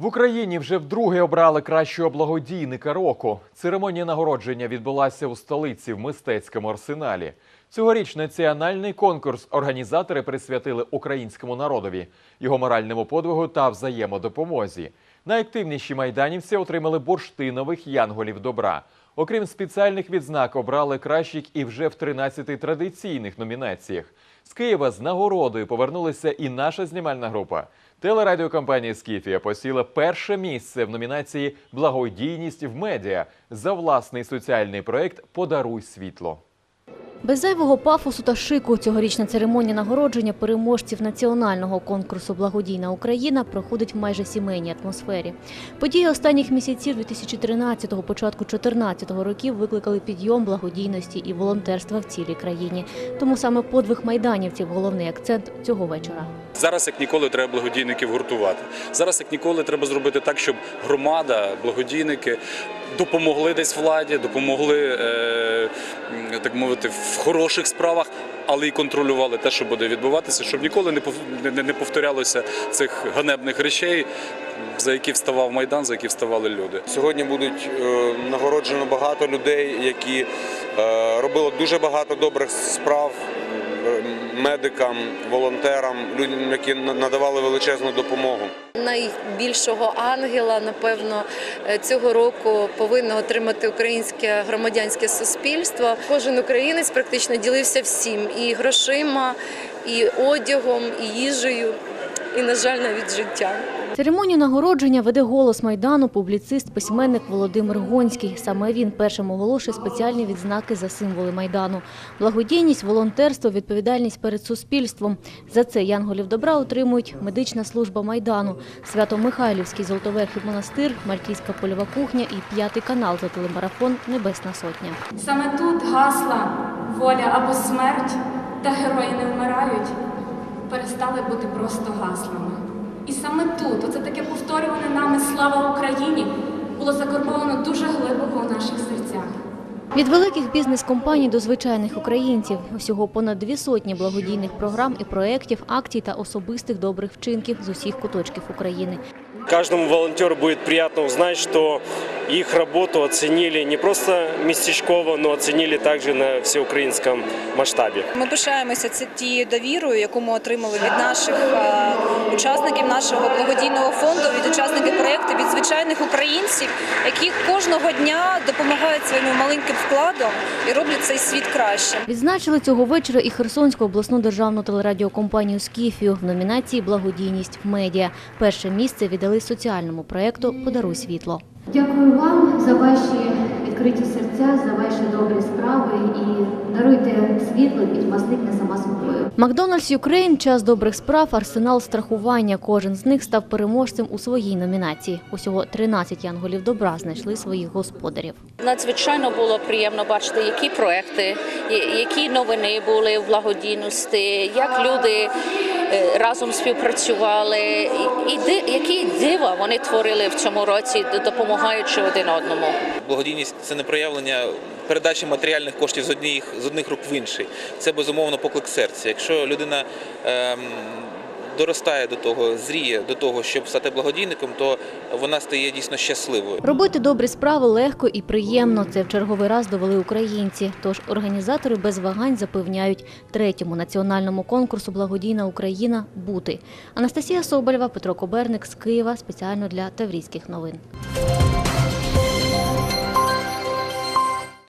В Україні вже вдруге обрали кращого благодійника року. Церемонія нагородження відбулася у столиці в мистецькому арсеналі. Цьогоріч національний конкурс організатори присвятили українському народові, його моральному подвигу та взаємодопомозі. Найактивніші майданівці отримали бурштинових янголів добра. Окрім спеціальних відзнак, обрали кращих і вже в 13 традиційних номінаціях. З Києва з нагородою повернулася і наша знімальна група. Телерадіокомпанія Скіфія посіла перше місце в номінації Благодійність в медіа за власний соціальний проект Подаруй світло. Без зайвого пафосу та шику цьогорічна церемонія нагородження переможців національного конкурсу Благодійна Україна проходить в майже сімейній атмосфері. Події останніх місяців 2013-го, початку 2014 років викликали підйом благодійності і волонтерства в цілій країні. Тому саме подвиг майданівців головний акцент цього вечора. Зараз як ніколи треба благодійників гуртувати. Зараз як ніколи треба зробити так, щоб громада, благодійники допомогли десь владі, допомогли е, так мовити в хороших справах, але й контролювали те, що буде відбуватися, щоб ніколи не пов- не- не повторялося цих ганебних речей, за які вставав майдан, за які вставали люди. Сьогодні будуть е, нагороджено багато людей, які е, робили дуже багато добрих справ медикам, волонтерам, людям, які надавали величезну допомогу. найбільшого ангела, напевно, е, цього року повинно отримати українське громадянське суспільство. Кожен українець практично ділився всім і грошима, і одягом, і їжею, і, на жаль, навіть життям. Церемонію нагородження веде голос майдану, публіцист, письменник Володимир Гонський. Саме він першим оголошує спеціальні відзнаки за символи майдану: благодійність, волонтерство, відповідальність перед суспільством. За це янголів добра отримують медична служба майдану, Свято-Михайлівський Золотоверхів монастир, Мальтійська польова кухня і п'ятий канал за телемарафон Небесна Сотня. Саме тут гасла воля або смерть та герої не вмирають, перестали бути просто гаслами. І саме тут, оце таке повторюване нами слава Україні, було закорбовано дуже глибоко у наших серцях. Від великих бізнес-компаній до звичайних українців усього понад дві сотні благодійних програм і проєктів, акцій та особистих добрих вчинків з усіх куточків України. Каждому волонтеру будет приятно узнать, что их работу оценили не просто местечково, но оценили также на всеукраинском масштабе. Ми пишаємося це тією довірою, яку ми отримали від наших е, учасників нашого благодійного фонду, від учасників проєкту, від звичайних українців, які кожного дня допомагають своїм маленьким вкладом і роблять цей світ краще. Відзначили цього вечора і Херсонську обласну державну телерадіокомпанію «Скіфію» в номінації «Благодійність в медіа». Перше місце віддали соціальному проєкту «Подаруй світло». Дякую вам за ваші відкриті серця, за ваші добрі справи і даруйте світло, підмасникне сама собою. Макдональдс Юкрейн час добрих справ, арсенал страхування. Кожен з них став переможцем у своїй номінації. Усього 13 янголів добра знайшли своїх господарів. Надзвичайно було приємно бачити, які проекти, які новини були в благодійності, як люди разом співпрацювали, і, які дива вони творили в цьому році, допомагаючи один одному. Благодійність це не проявлення передачі матеріальних коштів з одних з одних рук в інший. Це безумовно поклик серця. Якщо людина ем, доростає до того, зріє до того, щоб стати благодійником, то вона стає дійсно щасливою. Робити добрі справи легко і приємно. Це в черговий раз довели українці. Тож організатори без вагань запевняють третьому національному конкурсу Благодійна Україна бути. Анастасія Соболєва, Петро Коберник з Києва спеціально для Таврійських новин.